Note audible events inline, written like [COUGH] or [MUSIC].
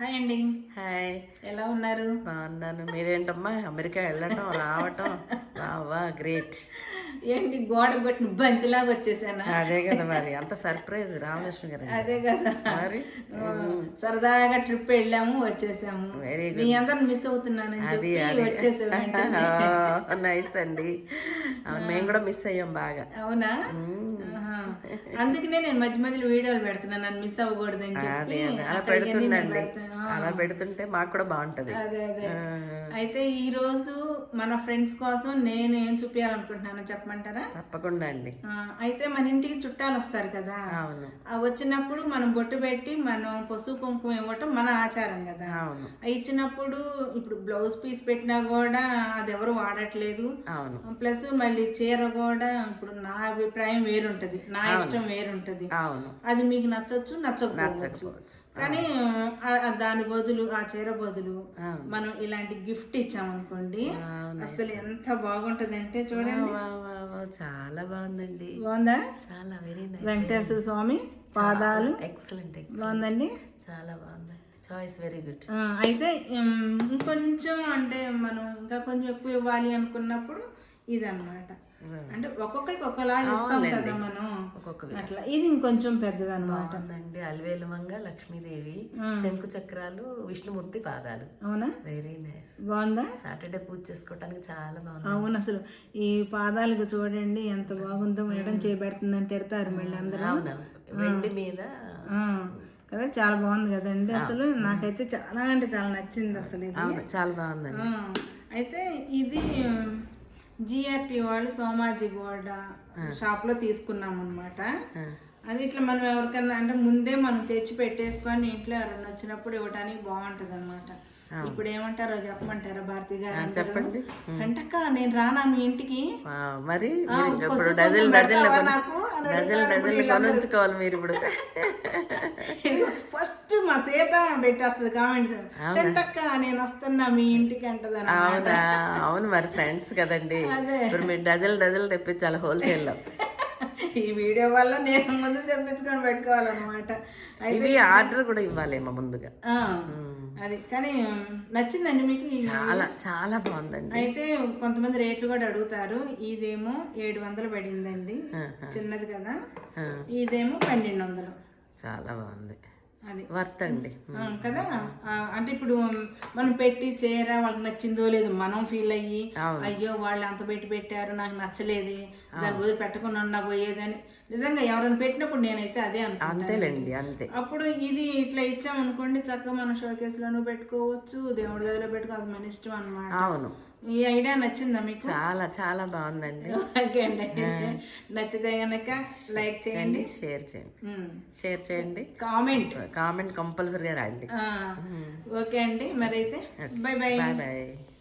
Hi అండి. Hi. ఎలా ఉన్నారు? బాగున్నాను. మీరేంటమ్మా? అమెరికా వెళ్ళటం రావటం? [LAUGHS] వా గ్రేట్. ఏంటి గోడ కొట్టిన బంతిలాగా వచ్చేసానా? అదే కదా మరి. అంత సర్ప్రైజ్ రామలక్ష్మి గారు. అదే కదా. మరి? సరదాగా ట్రిప్ వెళ్ళాము వచ్చేసాము. వెరీ మీ అందరిని మిస్ అవుతున్నానని చెప్పి వచ్చేసాము. నైస్ [LAUGHS] అండి. మేము కూడా మిస్ అయ్యాం బాగా. అవునా. అందుకనే నేను మధ్య మధ్యలో వీడియోలు పెడుతున్నాను నన్ను మిస్ అవ్వకూడదని చెప్పి అదే అదే. అలా పెడుతుండండి. అలా పెడుతుంటే మాకు కూడా బాగుంటది. అదే అదే. అయితే ఈ రోజు మన ఫ్రెండ్స్ కోసం నేను ఏం చూపించాలనుకుంటున్నానో చెప్పమంటారా? తప్పకుండా అండి. అయితే మన ఇంటికి చుట్టాలు వస్తారు కదా? అవును. వచ్చినప్పుడు మనం బొట్టు పెట్టి మనం పసుపు కుంకుమ ఇవ్వటం మన ఆచారం కదా? అవును. ఇచ్చినప్పుడు ఇప్పుడు బ్లౌజ్ పీస్ పెట్టినా కూడా అది ఎవరు వాడట్లేదు. అవును. ప్లస్ మళ్ళీ చీర కూడా ఇప్పుడు నా అభిప్రాయం వేరుంటది. నా ఇష్టం వేరుంటది. అవును. అది మీకు నచ్చొచ్చు నచ్చకపోవచ్చు. కానీ దాని బదులు ఆ చీర బదులు. మనం ఇలాంటి గిఫ్ట్ ఇచ్చామనుకోండి. అసలు ఎంత బాగుంటది అంటే చూడండి. చాలా బాగుందండి. బాగుందా? చాలా వెరీ నైస్ వెంకటేశ్వర స్వామి పాదాలు. ఎక్సలెంట్ బాగుందండి. చాలా బాగుంది చాయిస్ వెరీ గుడ్ అయితే ఇంకొంచెం అంటే మనం ఇంకా కొంచెం ఎక్కువ ఇవ్వాలి అనుకున్నప్పుడు ఇదన్నమాట. అంటే ఒక్కొక్కరికి ఒక్కలాగా ఇస్తాం కదా మనం. అట్లా. ఇది ఇంకొంచెం పెద్దదన్నమాట. బాగుందండి. అలివేలు మంగ లక్ష్మీదేవి శంకు చక్రాలు విష్ణుమూర్తి పాదాలు. అవునా? వెరీ నైస్ బాగుందా? సాటర్డే పూజ చేసుకోవడానికి చాలా బాగుంది. అవును అసలు ఈ పాదాలకు చూడండి ఎంత బాగుందో మేడం చేపెడుతుందని తిడతారు మళ్ళీ అందరూ. అవును. వెండి మీద కదా చాలా బాగుంది కదండి అసలు. నాకైతే చాలా అంటే చాలా నచ్చింది అసలు చాలా బాగుందండి. అయితే ఇది జిఆర్టీ వాళ్ళు సోమాజీ గోడ షాప్లో తీసుకున్నాం అనమాట అది ఇట్లా మనం ఎవరికన్నా అంటే ముందే మనం తెచ్చి పెట్టేసుకొని ఇంట్లో ఎవరైనా వచ్చినప్పుడు ఇవ్వడానికి బాగుంటది అనమాట ఇప్పుడు ఏమంటారో చెప్పమంటారా భారతి గారు? చెప్పండి. వెంటక్క నేను రానా మీ ఇంటికి? మరి ఇప్పుడు డజన్ నాకు? డజన్ కొనుంచుకోవాలి మీరు ఇప్పుడు. [LAUGHS] మా సీత పెట్టేస్తుంది కామెంట్స్ చెంటక్క నేను వస్తున్నా మీ ఇంటికి అంటదని అవునా? అవును మరి ఫ్రెండ్స్ కదండి. ఇప్పుడు మీరు డజన్ డజన్లు తెప్పించాలి హోల్సేల్లో. ఈ వీడియో వల్ల నేను ముందు తెప్పించుకొని పెట్టుకోవాలన్నమాట. ఇవి ఆర్డర్ కూడా ఇవ్వాలేమో ముందుగా. అది. కానీ నచ్చిందండి మీకు చాలా చాలా బాగుందండి. అయితే కొంతమంది రేట్లు కూడా అడుగుతారు. ఇదేమో ఏడు వందలు పడిందండి చిన్నది కదా. ఇదేమో పన్నెండు వందలు చాలా బాగుంది. వర్త్ అండి కదా? అంటే ఇప్పుడు మనం పెట్టి చీర వాళ్ళకి నచ్చిందో లేదో మనం ఫీల్ అయ్యి అయ్యో వాళ్ళు అంత పెట్టి పెట్టారు నాకు నచ్చలేదు దాని బదులు పెట్టకుండా ఉన్నా పోయేదని. నిజంగా ఎవరైనా పెట్టినప్పుడు నేనైతే అదే అంతేలేండి అంతే. అప్పుడు ఇది ఇట్లా ఇచ్చామనుకోండి చక్కగా మనం షోకేస్ లోను పెట్టుకోవచ్చు దేవుడి గదిలో పెట్టుకోవచ్చు మన ఇష్టం అన్నమాట. అవును. ఈ ఐడియా నచ్చిందా మీకు? చాలా చాలా బాగుందండి. ఓకే అండి. నచ్చితే గనక లైక్ చేయండి. షేర్ చేయండి. షేర్ చేయండి. కామెంట్. కామెంట్ కంపల్సరీగా రాయండి. ఓకే అండి మరి అయితే బై బై. Bye bye